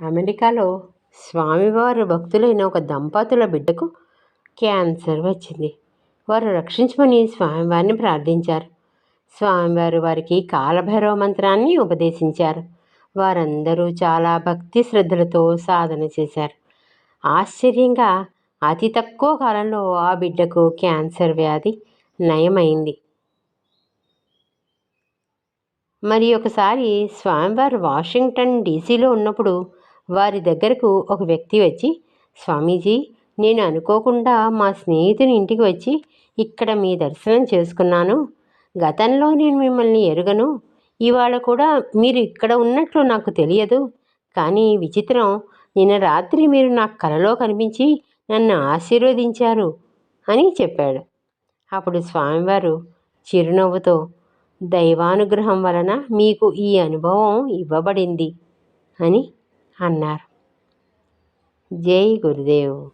అమెరికాలో స్వామివారు భక్తులైన ఒక దంపతుల బిడ్డకు క్యాన్సర్ వచ్చింది. వారు రక్షించమని స్వామివారిని ప్రార్థించారు. స్వామివారు వారికి కాలభైరవ మంత్రాన్ని ఉపదేశించారు. వారందరూ చాలా భక్తి శ్రద్ధలతో సాధన చేశారు. ఆశ్చర్యంగా అతి తక్కువ కాలంలో ఆ బిడ్డకు క్యాన్సర్ వ్యాధి నయమైంది. మరి ఒకసారి స్వామివారు వాషింగ్టన్ డీసీలో ఉన్నప్పుడు వారి దగ్గరకు ఒక వ్యక్తి వచ్చి స్వామీజీ నేను అనుకోకుండా మా స్నేహితుని ఇంటికి వచ్చి ఇక్కడ మీ దర్శనం చేసుకున్నాను. గతంలో నేను మిమ్మల్ని ఎరుగను. ఇవాళ కూడా మీరు ఇక్కడ ఉన్నట్లు నాకు తెలియదు. కానీ విచిత్రం నిన్న రాత్రి మీరు నా కలలో కనిపించి నన్ను ఆశీర్వదించారు అని చెప్పాడు. అప్పుడు స్వామివారు చిరునవ్వుతో దైవానుగ్రహం వలన మీకు ఈ అనుభవం ఇవ్వబడింది అని Hannar. जय गुरुदेव